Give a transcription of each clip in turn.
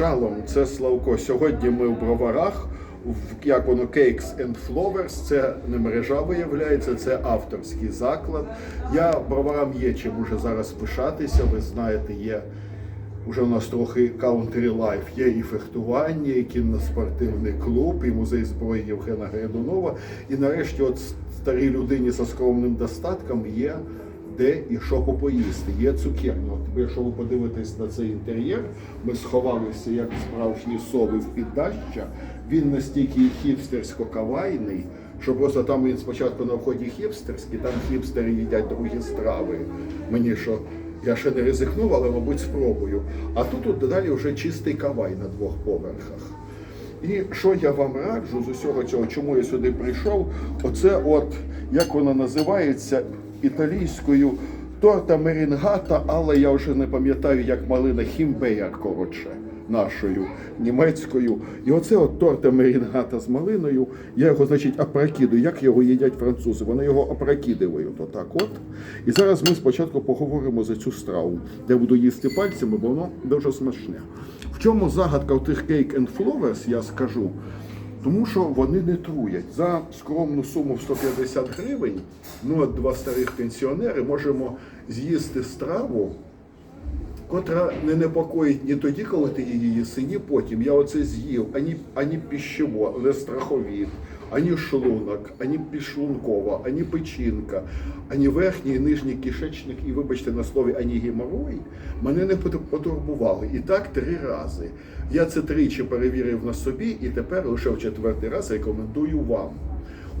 Шалом, це Славко. Сьогодні ми в броварах. Як воно Cakes and Flowers, це не мережа виявляється, це авторський заклад. Я броварам є чим уже зараз пишатися. Ви знаєте, є уже у нас трохи каунтрі лайф. Є і фехтування, і кіноспортивний клуб, і музей зброї Євгена Грядунова. І нарешті, от старій людині зі скромним достатком є де і що попоїсти. Є цукерні. От якщо ви подивитесь на цей інтер'єр, ми сховалися як справжні сови в піддаща. Він настільки хіпстерсько-кавайний, що просто там він спочатку на вході хіпстерський, там хіпстери їдять другі страви. Мені що. Я ще не ризикнув, але, мабуть, спробую. А тут от далі вже чистий кавай на двох поверхах. І що я вам раджу з усього цього, чому я сюди прийшов? Оце от, як воно називається, італійською торта мерінгата, але я вже не пам'ятаю, як малина хімбеяр, коротше, нашою німецькою. І оце от торта мерінгата з малиною, я його, значить, опрокидую. Як його їдять французи? Вони його опрокидують отак от. І зараз ми спочатку поговоримо за цю страву, де буду їсти пальцями, бо воно дуже смачне. Чому загадка в тих Cake and Flowers, я скажу, тому що вони не труять. За скромну суму в 150 гривень, ну от два старих пенсіонери можемо з'їсти страву, котра не непокоїть ні тоді, коли ти її їси, ні потім. Я оце з'їв, ані, ані піщево, але страховід, ані шлунок, ані підшлункова, ані печінка, ані верхній і нижній кишечник, і вибачте на слові, ані геморой, мене не поту- потурбували. І так три рази. Я це тричі перевірив на собі, і тепер лише в четвертий раз рекомендую вам.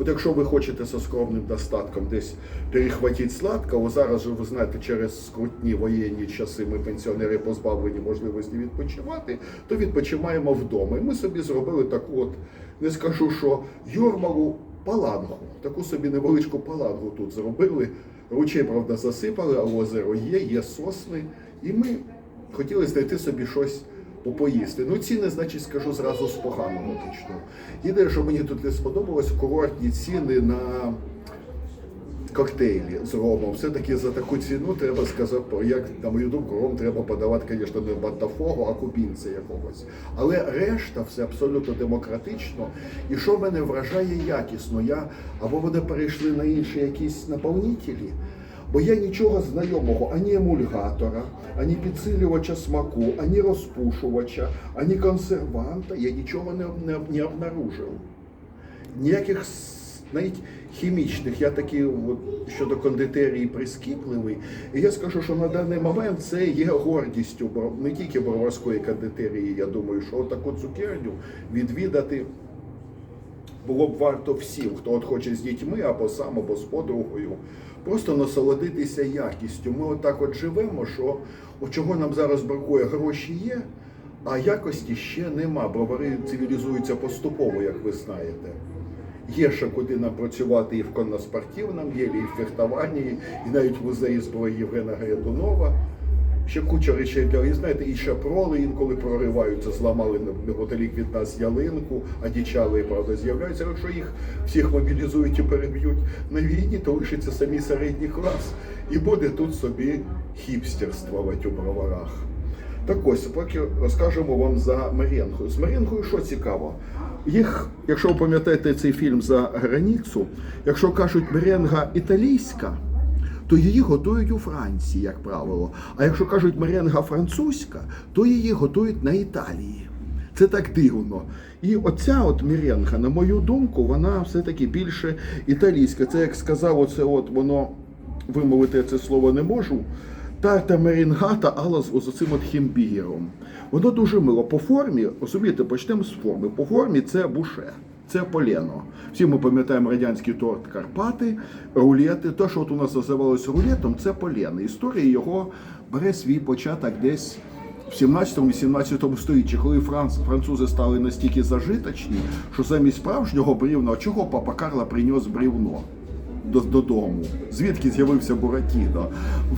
От якщо ви хочете зі скромним достатком десь перехватити сладкого, зараз же ви знаєте, через скрутні воєнні часи ми пенсіонери позбавлені можливості відпочивати, то відпочиваємо вдома. І ми собі зробили таку, от не скажу, що юрмалу палангу, таку собі невеличку палангу тут зробили. Ручей, правда, засипали, а озеро є, є сосни. І ми хотіли знайти собі щось попоїсти. Ну, ціни, значить, скажу зразу з поганого почну. Єдине, що мені тут не сподобалось, курортні ціни на коктейлі з ромом. Все-таки за таку ціну треба сказати, як, на мою думку, ром треба подавати, звісно, не батафого, а кубінця якогось. Але решта все абсолютно демократично. І що мене вражає якісно, я або вони перейшли на інші якісь наповнителі. Бо я нічого знайомого, ані емульгатора, ані підсилювача смаку, ані розпушувача, ані консерванта, я нічого не, не, не обнаружив. Ніяких навіть хімічних, я такий щодо кондитерії прискіпливий. І я скажу, що на даний момент це є гордістю не тільки броварської кондитерії. Я думаю, що таку цукерню відвідати було б варто всім, хто от хоче з дітьми або сам, або з подругою, просто насолодитися якістю. Ми отак от живемо, що от чого нам зараз бракує, гроші є, а якості ще нема. Бровари цивілізуються поступово, як ви знаєте. Є ще куди нам працювати і в конноспортивному ділі, і в фехтуванні, і навіть в музеї зброї Євгена Грядунова. Ще куча речей для і знаєте, і ще проли інколи прориваються, зламали неподалік від нас ялинку, а дічали, правда, з'являються. Якщо їх всіх мобілізують і переб'ють на війні, то лишиться самі середній клас і буде тут собі хіпстерствувати у броварах. Так ось, поки розкажемо вам за меренгою. З меренгою що цікаво? Їх, якщо ви пам'ятаєте цей фільм за границю, якщо кажуть меренга італійська, то її готують у Франції, як правило. А якщо кажуть меренга французька, то її готують на Італії. Це так дивно. І оця от меренга, на мою думку, вона все-таки більше італійська. Це як сказав, оце от воно вимовити це слово не можу. Тарта мерінгата, але з оцим от хімбігером. Воно дуже мило. По формі, розумієте, почнемо з форми. По формі це буше. Це полено. Всі ми пам'ятаємо радянський торт Карпати, рулети. Те, що от у нас називалось рулетом, це полено. Історія його бере свій початок десь в 17-18 столітті, коли франц, французи стали настільки зажиточні, що замість справжнього брівна, чого папа Карло приніс брівно? до- додому. Звідки з'явився Буратіно?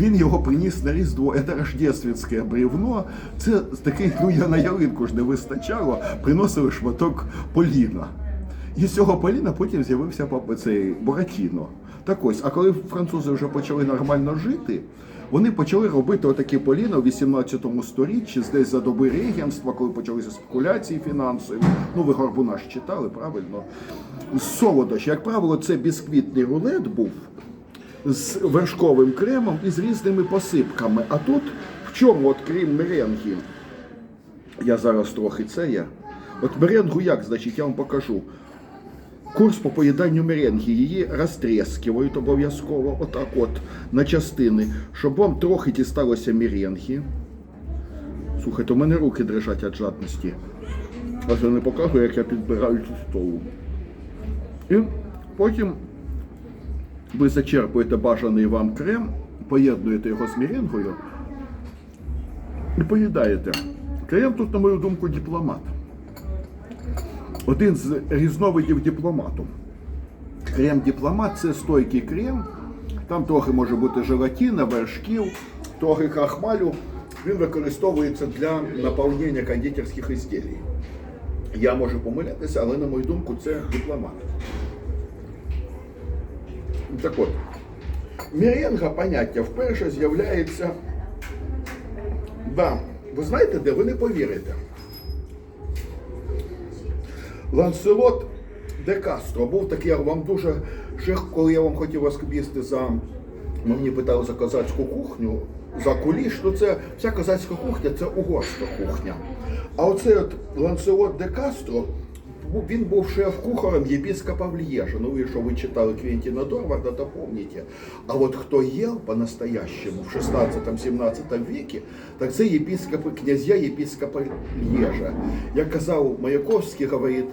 Він його приніс на Різдво. Це рождественське бревно. Це такий, ну я на ялинку ж не вистачало, приносили шматок поліна. І з цього поліна потім з'явився цей Буратіно. Так ось, а коли французи вже почали нормально жити, вони почали робити отакі поліна в 18 сторіччі, десь за доби регенства, коли почалися спекуляції фінансові. Ну, ви Горбуна ж читали, правильно? З солодощі. Як правило, це бісквітний рулет був з вершковим кремом і з різними посипками. А тут в чому, от крім меренги, я зараз трохи це є. От меренгу як, значить, я вам покажу. Курс по поїданню меренги, її розтрескивають обов'язково, отак от, на частини, щоб вам трохи дісталося меренги. Слухайте, у мене руки дрижать від жадності. Ось я не покажу, як я підбираю цю столу. І потім ви зачерпуєте бажаний вам крем, поєднуєте його з меренгою і поїдаєте. Крем тут, на мою думку, дипломат. Один з різновидів дипломату. Крем дипломат це стойкий крем. Там трохи може бути желатина, вершків, трохи крахмалю. Він використовується для наповнення кондитерських ізділій. Я можу помилятися, але на мою думку, це дипломат. Так от, меренга поняття вперше з'являється. Да, ви знаєте, де ви не повірите. Ланселот де Кастро був такий, я вам дуже ще коли я вам хотів розповісти за. Мені питали за козацьку кухню, за куліш, ну це вся козацька кухня це угорська кухня. А оцей от Ланселот де Кастро, він був шеф-кухарем єпископа в Льєжі. Ну, ви що ви читали Квентіна Дорварда, то помните. А от хто єв по-настоящему в 16-17 веке, так це єпископи, князя єпископа Льєжа. Як казав Маяковський, говорить,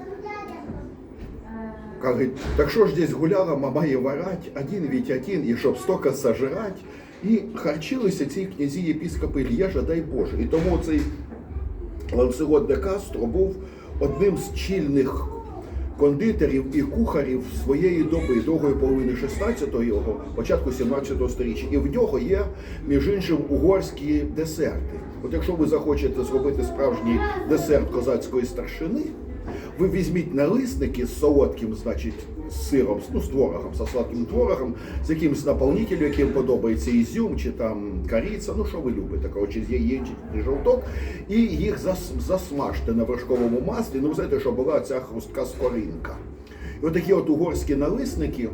Говорит, так що ж здесь гуляла, мамає варать, один ведь один, і щоб стока сожрать. І харчилися ці князі єпископи Лєжа, дай Боже. І тому цей Ланселот де Кастро був одним з чільних кондитерів і кухарів своєї доби, другої половини 16-го, початку 17-го сторіччя. І в нього є, між іншим, угорські десерти. От якщо ви захочете зробити справжній десерт козацької старшини, ви візьміть налисники з солодким, значить, сиром, ну, з творогом, з сладким творогом, з якимось наповнителем, яким подобається ізюм чи там кориця, ну що ви любите, коротше, яєчний жовток, і їх зас, засмажте на вершковому маслі. Ну, ви знаєте, що була ця хрустка скоринка. І отакі от угорські налисники,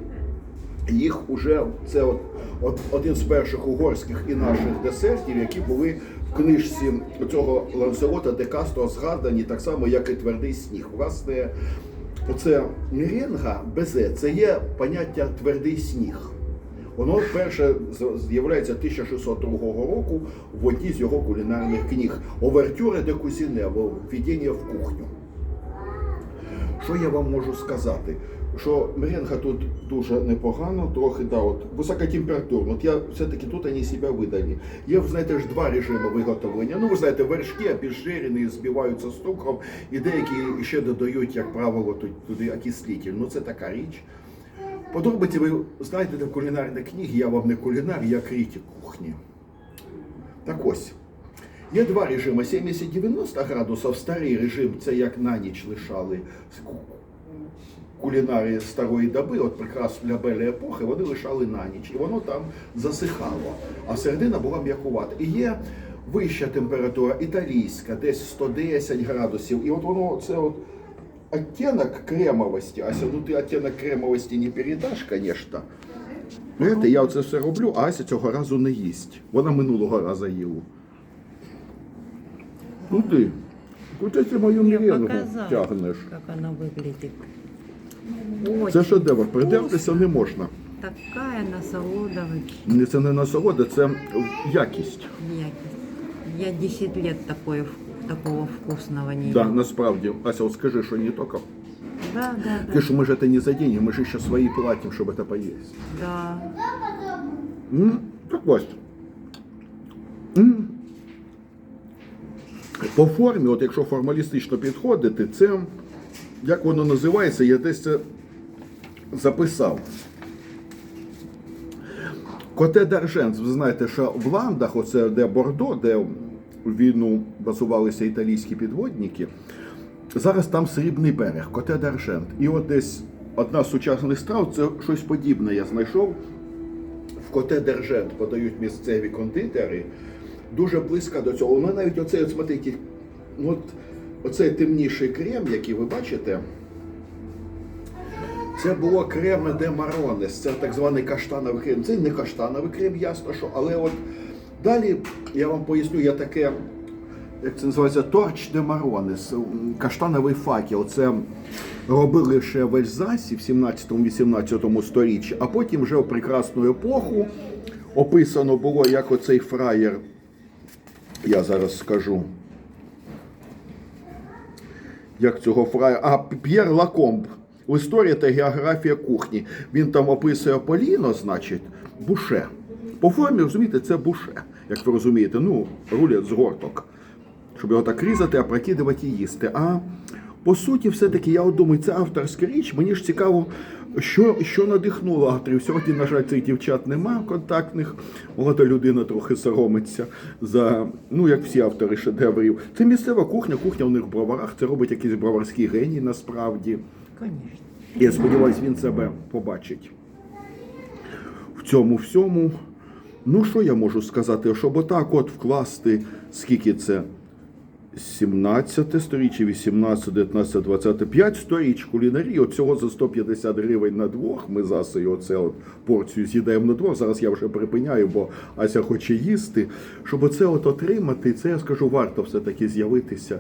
їх уже це от, от один з перших угорських і наших десертів, які були в книжці цього Ланселота де Кастро згадані, так само, як і твердий сніг. Власне, оце меренга безе, це є поняття твердий сніг. Воно вперше з'являється 1602 року в одній з його кулінарних книг Овертюре де Кузіне, «Введення в кухню. Що я вам можу сказати? Що меренга тут дуже непогано, трохи да, от високотемпературно. От я все-таки тут вони себе видали. Є, знаєте ж, два режими виготовлення. Ну, ви знаєте, вершки обезжирені, збиваються з цукром, і деякі ще додають, як правило, туди окислитель. Ну це така річ. Подробиці ви знаєте в кулінарній книгі, я вам не кулінар, я критик кухні. Так ось. Є два режими: 70-90 градусів. Старий режим це як на ніч лишали кулінарії старої доби, от прикрас лябелі епохи, вони лишали на ніч, і воно там засихало. А середина була м'якувата. І є вища температура італійська, десь 110 градусів. І от воно це от оттенок кремовості, Ася, ну ти оттенок кремовості не передаш, звісно. Знаєте, я оце все роблю, а Ася цього разу не їсть. Вона минулого разу їла. Куди? Куди ти мою Я показала, тягнеш? как она выглядит. Це Очень шедевр. Придертися не можна. такая насолода Ні, Це не насолода, це якість. якость. Я 10 лет такое, вку- такого вкусного не Да, ела. насправді. Ася, от скажи, що не тільки. Да, да, да. Ти що ми ж це не за деньги, ми ж ще свої платимо, щоб це поїсти. да. М, Так ось. По формі, от якщо формалістично підходити, це як воно називається, я десь це записав. Коте Държенц, ви знаєте, що в Ландах, оце де Бордо, де війну базувалися італійські підводники, зараз там срібний берег, Коте Държент. І от десь одна з сучасних страв, це щось подібне я знайшов в Коте Держент подають місцеві кондитери, дуже близько до цього. Воно навіть оцей, от смотрите, ну, от, оцей темніший крем, який ви бачите, це було крем де Маронес, це так званий каштановий крем. Це не каштановий крем, ясно, що, але от далі я вам поясню, я таке, як це називається, торч де Маронес, каштановий факел. Це робили ще в Ельзасі в 17-18 сторіччі, а потім вже в прекрасну епоху описано було, як оцей фраєр, я зараз скажу. Як цього фраєра? А, П'єр Лакомб. Історія та географія кухні. Він там описує Поліно, значить, буше. По формі, розумієте, це буше, як ви розумієте, ну, рулять з горток. Щоб його так різати, а прокидувати і їсти. А по суті, все-таки я от думаю, це авторська річ. Мені ж цікаво, що, що надихнуло авторів. Сьогодні, на жаль, цих дівчат нема контактних. Молода людина трохи соромиться за, ну, як всі автори шедеврів. Це місцева кухня, кухня у них в броварах. Це робить якийсь броварський геній насправді. Конечно. Я сподіваюся, він себе побачить в цьому всьому. Ну, що я можу сказати? Щоб отак от вкласти, скільки це? 17 сторіччя, 18, 19, 20, 5 сторіч кулінарії. От цього за 150 гривень на двох. Ми з оце от порцію з'їдаємо на двох. Зараз я вже припиняю, бо Ася хоче їсти. Щоб оце от отримати, це я скажу, варто все-таки з'явитися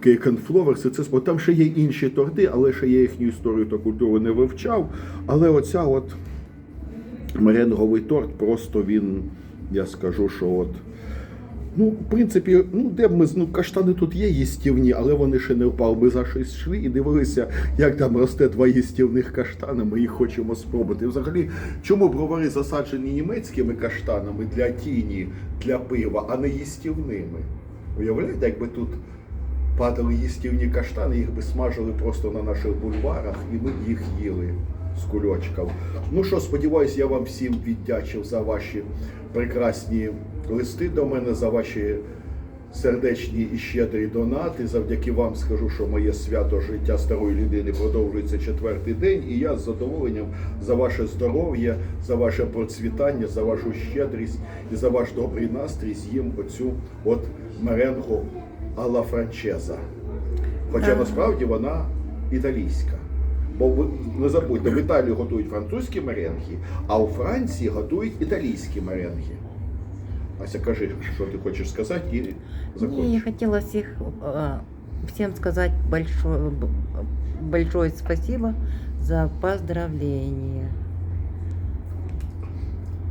в Cake Flowers. Це спо- там ще є інші торти, але ще я їхню історію та культуру не вивчав. Але оця от меренговий торт, просто він, я скажу, що от. Ну, в принципі, ну де б ми ну, каштани тут є їстівні, але вони ще не впали. Ми за щось йшли і дивилися, як там росте два їстівних каштани. Ми їх хочемо спробувати. Взагалі, чому бровари засаджені німецькими каштанами для тіні, для пива, а не їстівними? Уявляєте, якби тут падали їстівні каштани, їх би смажили просто на наших бульварах, і ми їх їли з кульочків. Ну що, сподіваюся, я вам всім віддячив за ваші прекрасні листи до мене, за ваші сердечні і щедрі донати. Завдяки вам скажу, що моє свято життя старої людини продовжується четвертий день, і я з задоволенням за ваше здоров'я, за ваше процвітання, за вашу щедрість і за ваш добрий настрій з'їм оцю от меренгу Алла Франчеза. Хоча насправді вона італійська. Бо ви не забудьте, в Італії готують французькі меренги, а у Франції готують італійські меренги. Ася, кажи, що ти хочеш сказати, і Не, я хотіла хотела всех, сказати всем сказать большое, большое спасибо за поздравления.